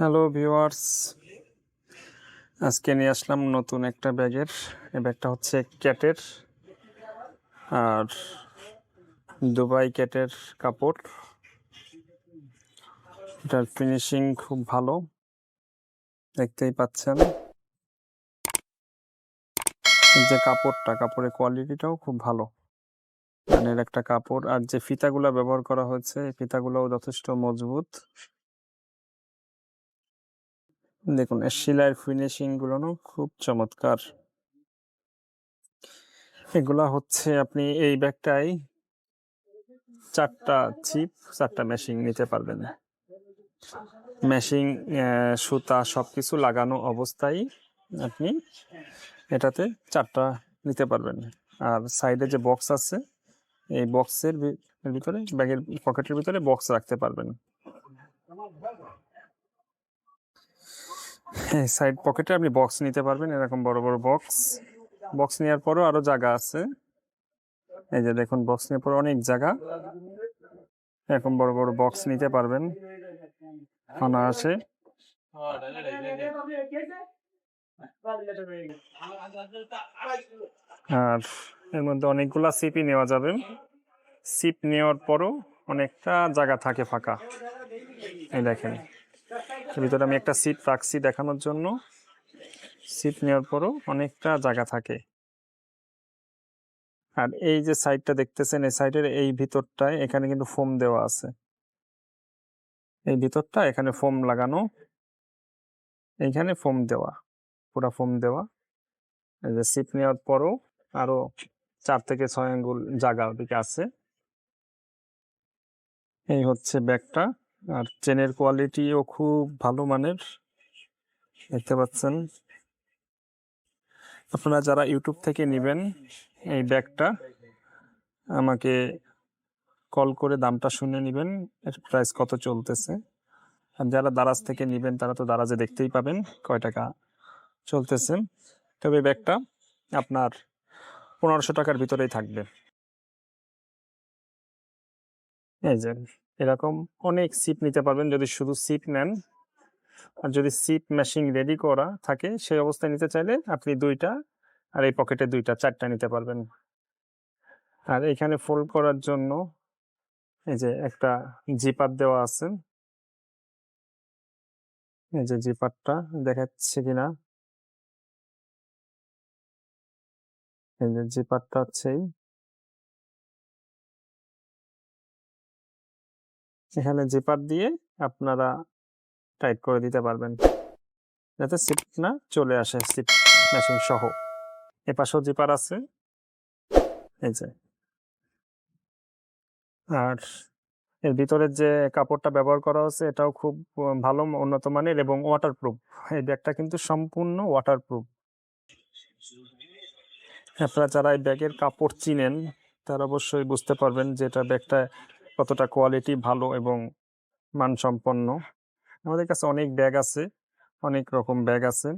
Hello viewers আজকে নিয়ে আসলাম নতুন একটা ব্যাগের। এই ব্যাগটা হচ্ছে ক্যাটের, আর দুবাই ক্যাটের কাপড়। এটার ফিনিশিং খুব ভালো, দেখতেই পাচ্ছেন। যে কাপড়টা, কাপড়ের কোয়ালিটিটাও খুব ভালো। মানের একটা কাপড়, আর যে ফিতাগুলো ব্যবহার করা হয়েছে ফিতাগুলোও যথেষ্ট মজবুত। দেখুন সেলাইয়ের ফিনিশিংগুলো খুব চমৎকার। এগুলা হচ্ছে আপনি এই ব্যাগটাই চারটা চিপ চারটা মেশিং নিতে পারবেন। মেশিং সুতা সবকিছু লাগানো অবস্থায় আপনি এটাতে চারটা নিতে পারবেন। আর সাইডে যে বক্স আছে, এই বক্সের ভিতরে, ব্যাগের পকেটের ভিতরে বক্স রাখতে পারবেন। সাইড পকেটে আপনি বক্স নিতে পারবেন, এরকম বড় বড় বক্স বক্স নেওয়ার পরও আরও জায়গা আছে। এই যে দেখুন বক্স নেওয়ার পর অনেক জায়গা। এরকম বড় বড় বক্স নিতে পারবেন। অনায়াসে। আর এর মধ্যে অনেকগুলা সিপি নেওয়া যাবে। সিপ নেওয়ার পরও অনেকটা জায়গা থাকে ফাঁকা। এই দেখেন। ভিতরে আমি একটা সিট রাখছি দেখানোর জন্য। সিট নেওয়ার পরও অনেকটা জায়গা থাকে। আর এই যে সাইডটা দেখতেছেন, এই সাইডের এই ভিতরটায় এখানে কিন্তু ফোম দেওয়া আছে। এই ভিতরটা, এখানে ফোম লাগানো। এইখানে ফোম দেওয়া, পুরা ফোম দেওয়া। এই যে সিট নেওয়ার পরও আরও চার থেকে ছয় আঙ্গুল জায়গা ওদিকে আছে। এই হচ্ছে ব্যাগটা। আর চেনের কোয়ালিটিও খুব ভালো মানের, দেখতে পাচ্ছেন। আপনারা যারা ইউটিউব থেকে নেবেন এই ব্যাগটা, আমাকে কল করে দামটা শুনে নেবেন, এর প্রাইস কত চলতেছে। আর যারা দারাজ থেকে নেবেন, তারা তো দারাজে দেখতেই পাবেন কয় টাকা চলতেছে। তবে ব্যাগটা আপনার পনেরোশো টাকার ভিতরেই থাকবে। এই যে, এরকম অনেক সিপ নিতে পারবেন যদি শুধু সিপ নেন। আর যদি সিপ মেশিন রেডি করা থাকে, সেই অবস্থায় নিতে চাইলে আপনি দুইটা আর এই পকেটে দুইটা, চারটা নিতে পারবেন। আর এখানে ফোল্ড করার জন্য এই যে একটা জিপার দেওয়া আছে। এই যে জিপারটা দেখাচ্ছে কিনা? এই যে জিপারটা হচ্ছে এখানে জিপার দিয়ে আপনারা টাইট করে দিতে পারবেন। যাতে সিট না চলে আসে সিট মেশিন সহ। এ পাশেও জিপার আছে। এই যে। আর এর ভিতরের যে কাপড়টা ব্যবহার করা হচ্ছে এটাও খুব ভালো, উন্নত মানের এবং ওয়াটারপ্রুফ এই ব্যাগটা কিন্তু সম্পূর্ণ ওয়াটারপ্রুফ আপনারা যারা এই ব্যাগের কাপড় চিনেন, তারা অবশ্যই বুঝতে পারবেন যে এটা ব্যাগটা কতটা কোয়ালিটি ভালো এবং মানসম্পন্ন। আমাদের কাছে অনেক ব্যাগ আছে, অনেক রকম ব্যাগ আছে।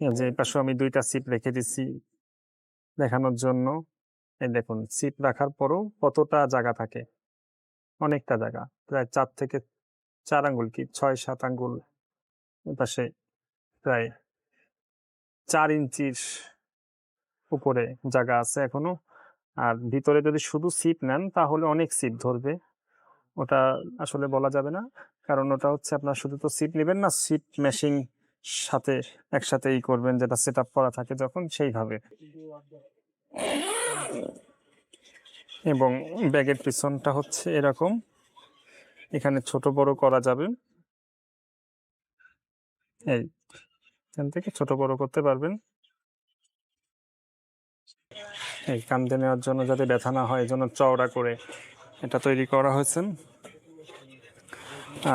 যে পাশে আমি দুইটা সিপ রেখে দিচ্ছি দেখানোর জন্য। এই দেখুন সিপ রাখার পরও কতটা জায়গা থাকে? অনেকটা জায়গা, প্রায় চার থেকে চার আঙ্গুল কি, ছয়, সাত আঙ্গুল পাশে প্রায় চার ইঞ্চির উপরে জায়গা আছে এখনও। আর ভিতরে যদি শুধু সিপ নেন, তাহলে অনেক সিপ ধরবে। ওটা আসলে বলা যাবে না, কারণ ওটা হচ্ছে আপনার শুধু তো সিপ নেবেন না সিপ মেশিং সাথে একসাথে ই করবেন, যেটা সেট আপ করা থাকে যখন সেইভাবে। এবং ব্যাগের পিছনটা হচ্ছে এরকম, এখানে ছোট বড় করা যাবে। এই, এখান থেকে ছোট বড় করতে পারবেন। এই কান্দে নেওয়ার জন্য যাতে ব্যথা না হয় জন্য চওড়া করে এটা তৈরি করা হয়েছে।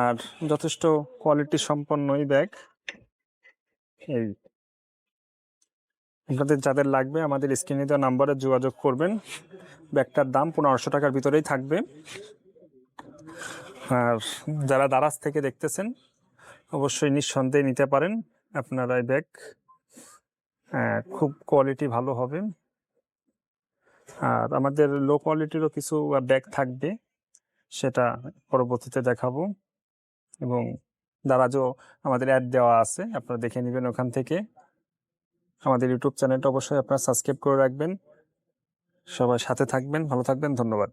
আর যথেষ্ট কোয়ালিটি সম্পন্ন এই ব্যাগ। এই আপনাদের যাদের লাগবে আমাদের স্ক্রিনে দেওয়া নাম্বারে যোগাযোগ করবেন। ব্যাগটার দাম পনেরোশো টাকার ভিতরেই থাকবে। আর যারা দারাজ থেকে দেখতেছেন, অবশ্যই নিঃসন্দেহে নিতে পারেন। আপনারা এই ব্যাগ খুব কোয়ালিটি ভালো হবে। আর আমাদের লো কোয়ালিটিরও কিছু ব্যাগ থাকবে। সেটা পরবর্তীতে দেখাবো। এবং দারাজও আমাদের অ্যাড দেওয়া আছে, আপনারা দেখে নেবেন ওখান থেকে। আমাদের ইউটিউব চ্যানেলটা অবশ্যই আপনারা সাবস্ক্রাইব করে রাখবেন। সবাই সাথে থাকবেন, ভালো থাকবেন, ধন্যবাদ।